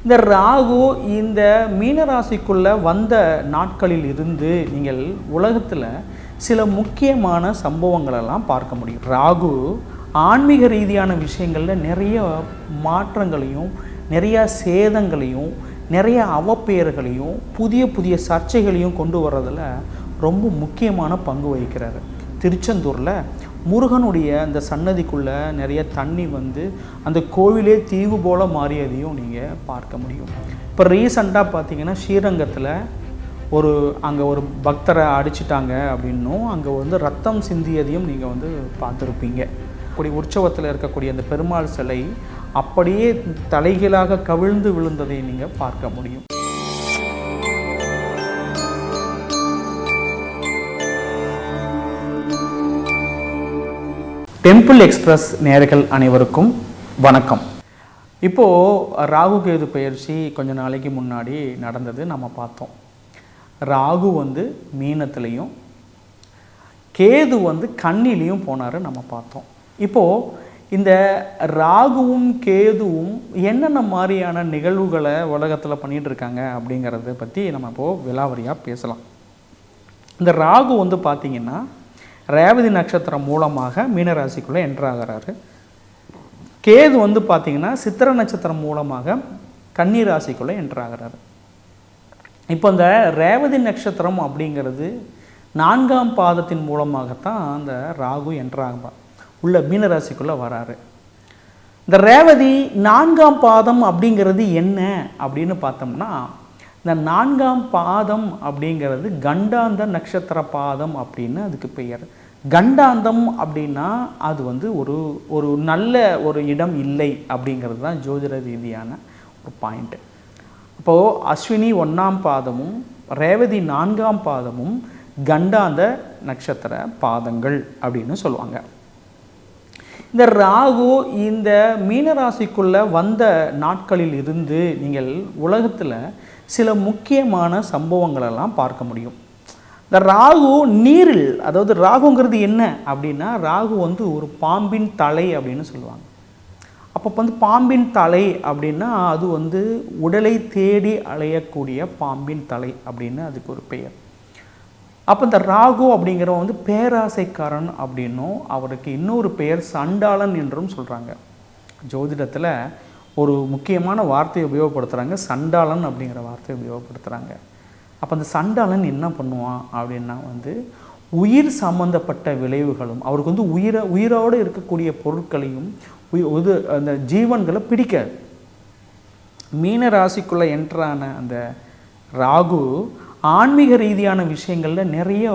இந்த ராகு இந்த மீனராசிக்குள்ளே வந்த நாட்களில் இருந்து நீங்கள் உலகத்தில் சில முக்கியமான சம்பவங்களெல்லாம் பார்க்க முடியும். ராகு ஆன்மீக ரீதியான விஷயங்களில் நிறைய மாற்றங்களையும் நிறைய சேதங்களையும் நிறைய அவப்பெயர்களையும் புதிய புதிய சர்ச்சைகளையும் கொண்டு வர்றதில் ரொம்ப முக்கியமான பங்கு வகிக்கிறாரு. திருச்செந்தூரில் முருகனுடைய அந்த சன்னதிக்குள்ளே நிறைய தண்ணி வந்து அந்த கோவிலே தீவு போல மாறியதையும் நீங்கள் பார்க்க முடியும். இப்போ ரீசண்டாக பார்த்தீங்கன்னா ஸ்ரீரங்கத்தில் ஒரு அங்கே ஒரு பக்தரை அடிச்சிட்டாங்க அப்படின்னும் அங்கே வந்து ரத்தம் சிந்தியதையும் நீங்கள் வந்து பார்த்துருப்பீங்க. அப்படி உற்சவத்தில் இருக்கக்கூடிய அந்த பெருமாள் சிலை அப்படியே தலைகீழாக கவிழ்ந்து விழுந்ததை நீங்கள் பார்க்க முடியும். டெம்பிள் எக்ஸ்பிரஸ் நேர்கள் அனைவருக்கும் வணக்கம். இப்போது ராகு கேது பயிற்சி கொஞ்ச நாளைக்கு முன்னாடி நடந்தது நம்ம பார்த்தோம். ராகு வந்து மீனத்துலேயும் கேது வந்து கண்ணிலையும் போனார் நம்ம பார்த்தோம். இப்போது இந்த ராகுவும் கேதுவும் என்னென்ன மாதிரியான நிகழ்வுகளை உலகத்தில் பண்ணிகிட்டு இருக்காங்க அப்படிங்கிறத பற்றி நம்ம இப்போது விலாவரியாக பேசலாம். இந்த ராகு வந்து பார்த்திங்கன்னா ரேவதி நட்சத்திரம் மூலமாக மீனராசிக்குள்ளே என்ட்ராகிறாரு கேது வந்து பார்த்திங்கன்னா சித்திர நட்சத்திரம் மூலமாக கன்னி ராசிக்குள்ளே என்ட்ராகிறாரு இப்போ இந்த ரேவதி நட்சத்திரம் அப்படிங்கிறது நான்காம் பாதத்தின் மூலமாகத்தான் அந்த ராகு என்ட்ராக உள்ள மீனராசிக்குள்ளே வராரு. இந்த ரேவதி நான்காம் பாதம் அப்படிங்கிறது என்ன அப்படின்னு பார்த்தோம்னா இந்த நான்காம் பாதம் அப்படிங்கிறது கண்டாந்த நட்சத்திர பாதம் அப்படின்னு அதுக்கு பெயர். கண்டாந்தம் அப்படின்னா அது வந்து ஒரு ஒரு நல்ல ஒரு இடம் இல்லை அப்படிங்கிறது தான் ஜோதிட ரீதியான ஒரு பாயிண்ட்டு இப்போது அஸ்வினி ஒன்றாம் பாதமும் ரேவதி நான்காம் பாதமும் கண்டாந்த நட்சத்திர பாதங்கள் அப்படின்னு சொல்லுவாங்க. இந்த ராகு இந்த மீனராசிக்குள்ளே வந்த நாட்களில் இருந்து நீங்கள் உலகத்தில் சில முக்கியமான சம்பவங்களெல்லாம் பார்க்க முடியும். இந்த ராகு நீரில் அதாவது ராகுங்கிறது என்ன அப்படின்னா ராகு வந்து ஒரு பாம்பின் தலை அப்படின்னு சொல்லுவாங்க. அப்போ வந்து பாம்பின் தலை அப்படின்னா அது வந்து உடலை தேடி அலையக்கூடிய பாம்பின் தலை அப்படின்னு அதுக்கு ஒரு பெயர். அப்போ இந்த ராகு அப்படிங்கிறவன் வந்து பேராசைக்காரன் அப்படின்னும் அவருக்கு இன்னொரு பெயர் சண்டாளன் என்றும் சொல்கிறாங்க ஜோதிடத்தில் ஒரு முக்கியமான வார்த்தையை உபயோகப்படுத்துகிறாங்க சண்டாளன் அப்படிங்கிற வார்த்தையை உபயோகப்படுத்துகிறாங்க அப்போ அந்த சண்டாளன் என்ன பண்ணுவான் அப்படின்னா வந்து உயிர் சம்பந்தப்பட்ட விளைவுகளும் அவருக்கு வந்து உயிரை உயிரோடு இருக்கக்கூடிய பொருட்களையும் உயி- இது அந்த ஜீவன்களை பிடிக்காது. மீன ராசிக்குள்ளே என்ட்ரான அந்த ராகு ஆன்மீக ரீதியான விஷயங்களில் நிறைய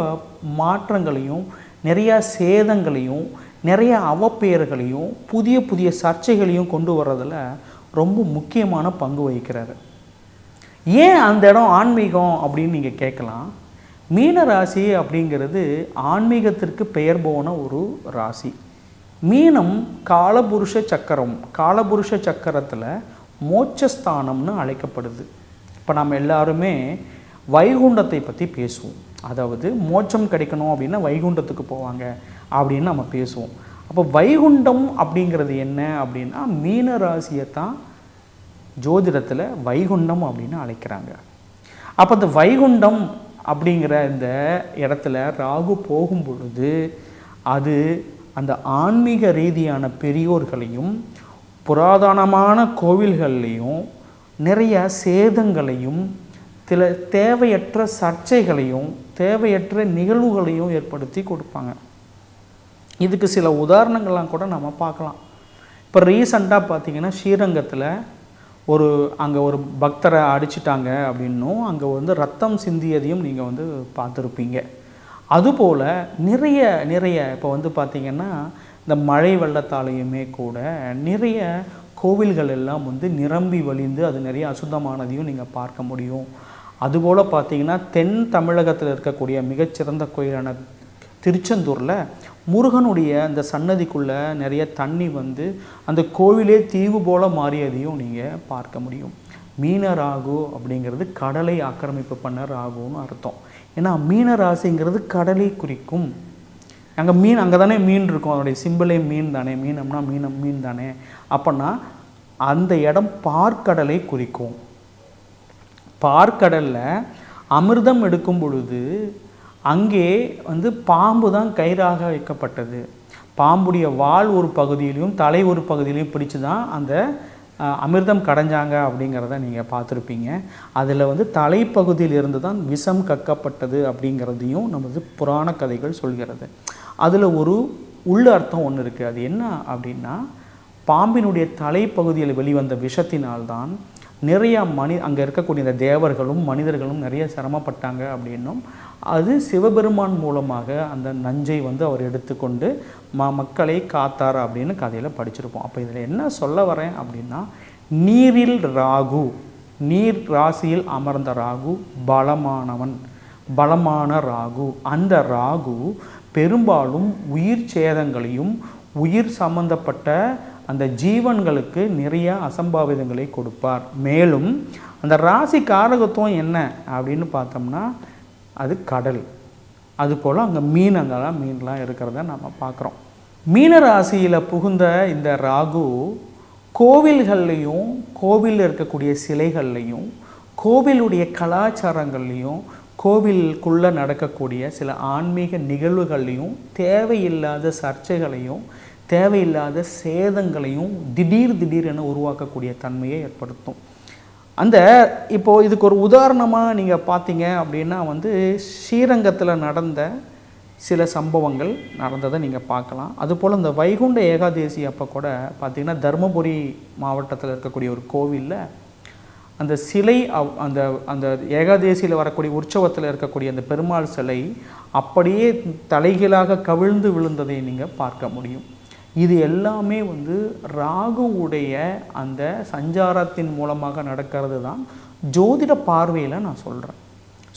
மாற்றங்களையும் நிறையா சேதங்களையும் நிறைய அவப்பெயர்களையும் புதிய புதிய சர்ச்சைகளையும் கொண்டு வர்றதில் ரொம்ப முக்கியமான பங்கு வகிக்கிறாரு. ஏன் அந்த இடம் ஆன்மீகம் அப்படின்னு நீங்கள் கேட்கலாம்? மீன ராசி அப்படிங்கிறது ஆன்மீகத்திற்கு பெயர் போன ஒரு ராசி. மீனம் காலபுருஷ சக்கரம். காலபுருஷ சக்கரத்தில் மோட்சஸ்தானம்னு அழைக்கப்படுது. இப்போ நம்ம எல்லாருமே வைகுண்டத்தை பற்றி பேசுவோம். அதாவது மோட்சம் கிடைக்கணும் அப்படின்னா வைகுண்டத்துக்கு போவாங்க. அப்படின்னு நம்ம பேசுவோம். அப்போ வைகுண்டம் அப்படிங்கிறது என்ன அப்படின்னா மீன ராசியை தான் ஜோதிடத்தில் வைகுண்டம் அப்படின்னு அழைக்கிறாங்க. அப்போ இந்த வைகுண்டம் அப்படிங்கிற இந்த இடத்துல ராகு போகும் பொழுது அது அந்த ஆன்மீக ரீதியான பெரியோர்களையும் புராதனமான கோவில்கள்லையும் நிறைய சேதங்களையும் சில தேவையற்ற சர்ச்சைகளையும் தேவையற்ற நிகழ்வுகளையும் ஏற்படுத்தி கொடுப்பாங்க. இதுக்கு சில உதாரணங்கள்லாம் கூட நம்ம பார்க்கலாம். இப்போ ரீசண்டாக பார்த்தீங்கன்னா ஸ்ரீரங்கத்தில் ஒரு அங்கே ஒரு பக்தரை அடிச்சிட்டாங்க அப்படின்னும் அங்கே வந்து ரத்தம் சிந்தியதையும் நீங்கள் வந்து பார்த்துருப்பீங்க. அதுபோல் நிறைய நிறைய இப்போ வந்து பார்த்திங்கன்னா இந்த மழை வெள்ளத்தாலையுமே கூட நிறைய கோவில்கள் எல்லாம் வந்து நிரம்பி வழிந்து அது நிறைய அசுத்தமானதையும் நீங்கள் பார்க்க முடியும். அதுபோல் பார்த்தீங்கன்னா தென் தமிழகத்தில் இருக்கக்கூடிய மிகச்சிறந்த கோயிலான திருச்செந்தூரில் முருகனுடைய அந்த சன்னதிக்குள்ளே நிறைய தண்ணி வந்து அந்த கோவிலே தீவு போல மாறியதையும் நீங்கள் பார்க்க முடியும். மீன ராகு அப்படிங்கிறது கடலை ஆக்கிரமிப்பு பண்ண ராகுன்னு அர்த்தம். ஏன்னா மீன ராசிங்கிறது கடலை குறிக்கும். அங்கே மீன் அங்கே தானே மீன் இருக்கும். அதனுடைய சிம்பிளே மீன் தானே. மீனம்னா மீனம் மீன் தானே. அப்போன்னா அந்த இடம் பார்க்கடலை குறிக்கும். பார்க்கடலில் அமிர்தம் எடுக்கும் பொழுது அங்கே வந்து பாம்பு தான் கயிறாக வைக்கப்பட்டது. பாம்புடைய வால் ஒரு பகுதியிலையும் தலை ஒரு பகுதியிலையும் பிடிச்சு தான் அந்த அமிர்தம் கடைஞ்சாங்க அப்படிங்கிறத நீங்கள் பார்த்துருப்பீங்க. அதில் வந்து தலைப்பகுதியில் இருந்து தான் விஷம் கக்கப்பட்டது அப்படிங்கிறதையும் நமது புராண கதைகள் சொல்கிறது. அதில் ஒரு உள்ள அர்த்தம் ஒன்று இருக்குது அது என்ன அப்படின்னா பாம்பினுடைய தலைப்பகுதியில் வெளிவந்த விஷத்தினால்தான் நிறையா மனி அங்கே இருக்கக்கூடிய இந்த தேவர்களும் மனிதர்களும் நிறைய சிரமப்பட்டாங்க அப்படின்னும் அது சிவபெருமான் மூலமாக அந்த நஞ்சை வந்து அவர் எடுத்துக்கொண்டு ம மக்களை காத்தார் அப்படின்னு கதையில் படிச்சிருப்போம். அப்போ இதில் என்ன சொல்ல வரேன் அப்படின்னா நீரில் ராகு நீர் ராசியில் அமர்ந்த ராகு பலமானவன் பலமான ராகு. அந்த ராகு பெரும்பாலும் உயிர் சேதங்களையும் உயிர் சம்பந்தப்பட்ட அந்த ஜீவன்களுக்கு நிறைய அசம்பாவிதங்களை கொடுப்பார். மேலும் அந்த ராசி காரகத்துவம் என்ன அப்படின்னு பார்த்தோம்னா அது கடல். அதுபோல் அங்கே மீன் அங்கெல்லாம் மீன்லாம் இருக்கிறத நம்ம பார்க்குறோம். மீன ராசியில் புகுந்த இந்த ராகு கோவில்கள்லையும் கோவிலில் இருக்கக்கூடிய சிலைகள்லையும் கோவிலுடைய கலாச்சாரங்கள்லையும் கோவிலுக்குள்ளே நடக்கக்கூடிய சில ஆன்மீக நிகழ்வுகள்லையும் தேவையில்லாத சர்ச்சைகளையும் தேவையில்லாத சேதங்களையும் திடீர் திடீரென உருவாக்கக்கூடிய தன்மையை ஏற்படுத்தும். அந்த இப்போது இதுக்கு ஒரு உதாரணமாக நீங்கள் பார்த்தீங்க அப்படின்னா வந்து ஸ்ரீரங்கத்தில் நடந்த சில சம்பவங்கள் நடந்ததை நீங்கள் பார்க்கலாம். அதுபோல் இந்த வைகுண்ட ஏகாதேசி அப்போ கூட பார்த்திங்கன்னா தருமபுரி மாவட்டத்தில் இருக்கக்கூடிய ஒரு கோவிலில் அந்த சிலை அந்த அந்த ஏகாதேசியில் வரக்கூடிய உற்சவத்தில் இருக்கக்கூடிய அந்த பெருமாள் சிலை அப்படியே தலைகீழாக கவிழ்ந்து விழுந்ததை நீங்கள் பார்க்க முடியும். இது எல்லாமே வந்து ராகுவுடைய அந்த சஞ்சாரத்தின் மூலமாக நடக்கிறது தான் ஜோதிட பார்வையில் நான் சொல்கிறேன்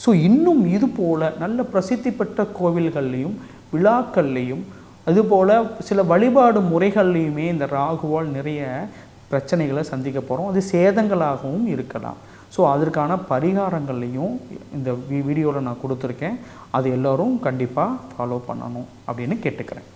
ஸோ இன்னும் இது போல் நல்ல பிரசித்தி பெற்ற கோவில்கள்லையும் விழாக்கள்லையும் அதுபோல் சில வழிபாடு முறைகள்லையுமே இந்த ராகுவால் நிறைய பிரச்சனைகளை சந்திக்க போகிறோம் அது சேதங்களாகவும் இருக்கலாம். ஸோ அதற்கான பரிகாரங்கள்லையும் இந்த வீடியோவில் நான் கொடுத்துருக்கேன். அது எல்லோரும் கண்டிப்பாக ஃபாலோ பண்ணணும் அப்படின்னு கேட்டுக்கிறேன்.